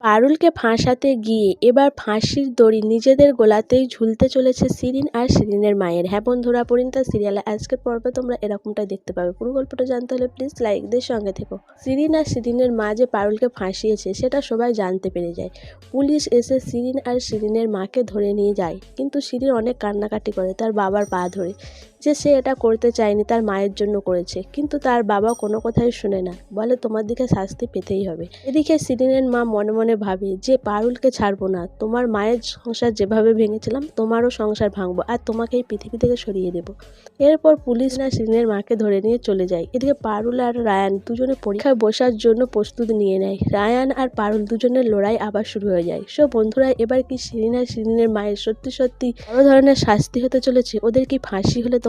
পারুলকে ফাঁসাতে গিয়ে এবার ফাঁসির দড়ি নিজেদের গলাতেই ঝুলতে চলেছে শিরিন আর শিরিনের মায়ের। হ্যাঁ বন্ধুরা পরিণীতা সিরিয়ালে আজকের পর্বে তোমরা এরকমটাই দেখতে পাবে। পুরো গল্পটা জানতে হলে প্লিজ লাইক দিয়ে সঙ্গে থেকো। শিরিন আর শিরিনের মা যে পারুলকে ফাঁসিয়েছে, সেটা সবাই জানতে পেরে যায়। পুলিশ এসে শিরিন আর শিরিনের মাকে ধরে নিয়ে যায়। কিন্তু শিরিন অনেক কান্নাকাটি করে, তার বাবার পা ধরে। যে সে এটা করতে চায়নি, তার মায়ের জন্য করেছে। কিন্তু তার বাবা কোনো কথাই শুনে না। বলে, তোমার দিকে শাস্তি পেতেই হবে। এদিকে শিরিনের মা মনে মনে ভাবে, যে পারুলকে ছাড়বো না। তোমার মায়ের সংসার যেভাবে ভেঙেছিলাম, তোমারও সংসার ভাঙবো আর তোমাকে এই পৃথিবী থেকে সরিয়ে দেবো। এরপর পুলিশ না শিরিনের মাকে ধরে নিয়ে চলে যায়। এদিকে পারুল আর রায়ান দুজনে পরীক্ষায় বসার জন্য প্রস্তুতি নিয়ে নেয়। রায়ান আর পারুল দুজনের লড়াই আবার শুরু হয়ে যায়। সো, বন্ধুরা, এবার কি শিরিন আর শিরিনের মায়ের সত্যি সত্যি বড় ধরনের শাস্তি হতে চলেছে? ওদের কি ফাঁসি হলে